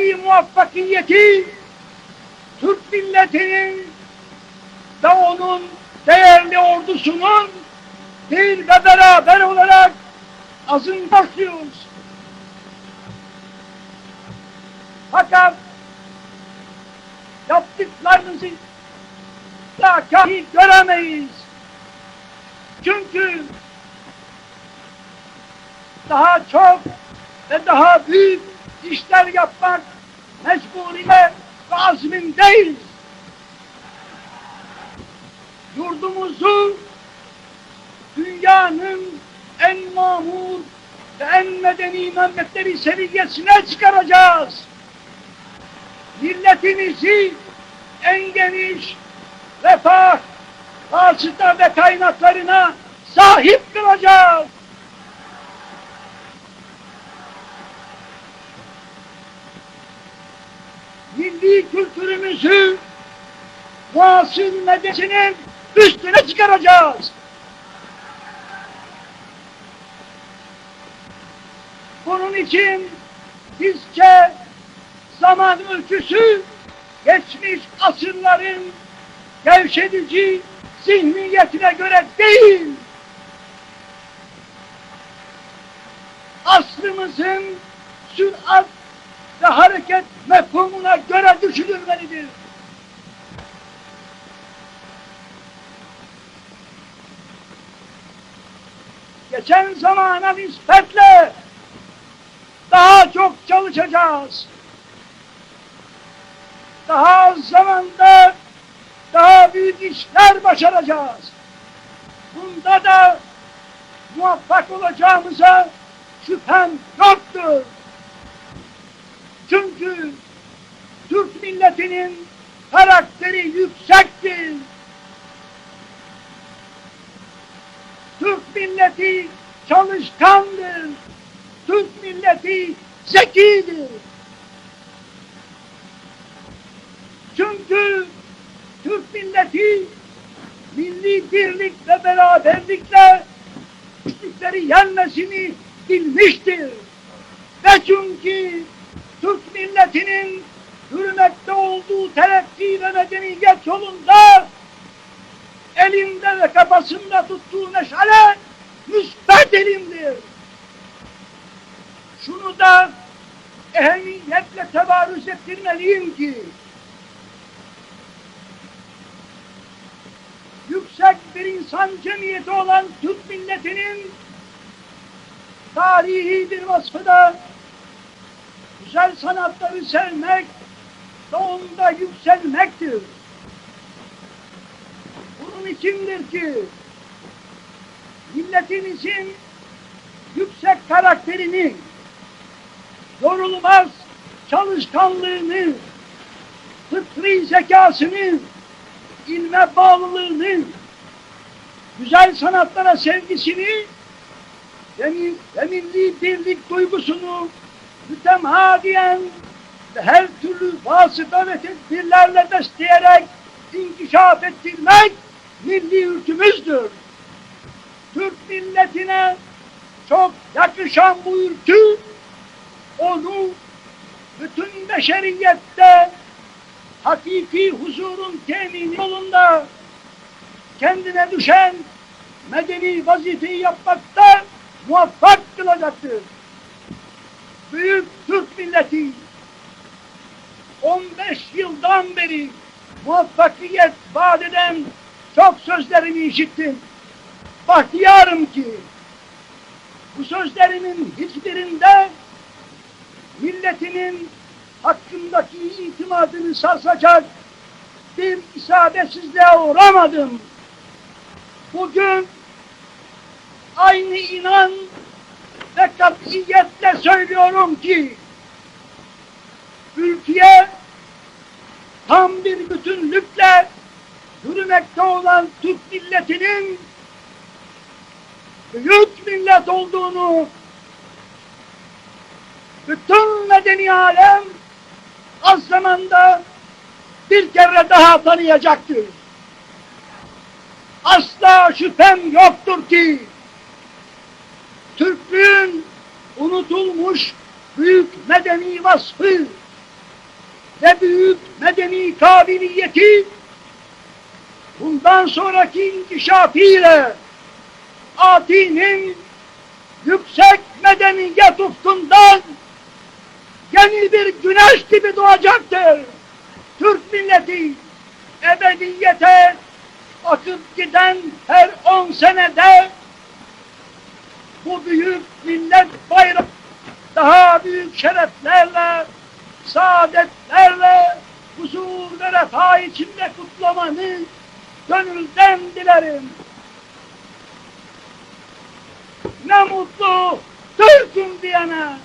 Bundaki muvaffakiyeti Türk milletinin ve onun değerli ordusunun bir ve beraber olarak azın başlıyoruz. Fakat yaptıklarınızı da kahi göremeyiz. Çünkü daha çok ve daha büyük işler yapmak mecburiyet ve azmindeyiz. Yurdumuzu dünyanın en mamur ve en medeni memleketleri seviyesine çıkaracağız. Milletimizi en geniş refah, hasıta ve kaynaklarına sahip kılacağız. Milli kültürümüzü muasır medeniyetinin üstüne çıkaracağız. Bunun için bizce zaman ölçüsü geçmiş asırların gevşedici zihniyetine göre değil, aslımızın sürat ve hareket mefhumuna göre düşünülmelidir. Geçen zamana nispetle daha çok çalışacağız. Daha az zamanda daha büyük işler başaracağız. Bunda da muvaffak olacağımıza şüphem yoktur. Çünkü Türk milletinin karakteri yüksektir. Türk milleti çalışkandır. Türk milleti zekidir. Çünkü Türk milleti milli birlik ve beraberlikle güçlükleri yenmesini bilmiştir. Ve çünkü Türk milletinin hürmette olduğu terakki ve medeniyet yolunda elinde ve kafasında tuttuğu meşale müsbet elimdir. Şunu da ehemmiyetle tebarüz ettirmeliyim ki yüksek bir insan cemiyeti olan Türk milletinin tarihi bir vasfı da güzel sanatları sevmek onda yükselmektir. Bunun içindir ki milletimizin yüksek karakterini, yorulmaz çalışkanlığını, fıtri zekasını, ilme bağlılığını, güzel sanatlara sevgisini ve milli birlik duygusunu mütemadiyen ve her türlü vasıta ve tedbirlerle besleyerek inkişaf ettirmek milli ülkümüzdür. Türk milletine çok yakışan bu ülkü onu bütün beşeriyette hakiki huzurun temini yolunda kendine düşen medeni vazifeyi yapmakta muvaffak kılacaktır. Büyük Türk milleti 15 yıldan beri muvaffakiyet vaat eden çok sözlerini işittim. Bahtiyarım ki bu sözlerimin hiçbirinde milletinin hakkındaki itimadını sarsacak bir isabetsizliğe uğramadım. Bugün aynı inan ve katiyetle söylüyorum ki ülkeye tam bir bütünlükle yürümekte olan Türk milletinin büyük millet olduğunu bütün medeni alem az zamanda bir kere daha tanıyacaktır. Asla şüphem yoktur ki Türklüğün unutulmuş büyük medeni vasfı ve büyük medeni kabiliyeti bundan sonraki inkişafıyla Ati'nin yüksek medeniyet ufkundan yeni bir güneş gibi doğacaktır. Türk milleti ebediyete akıp giden her on senede bu büyük millet bayrağı daha büyük şereflerle, saadetlerle, huzur ve refah içinde kutlamanı gönülden dilerim. Ne mutlu Türk'üm diyene.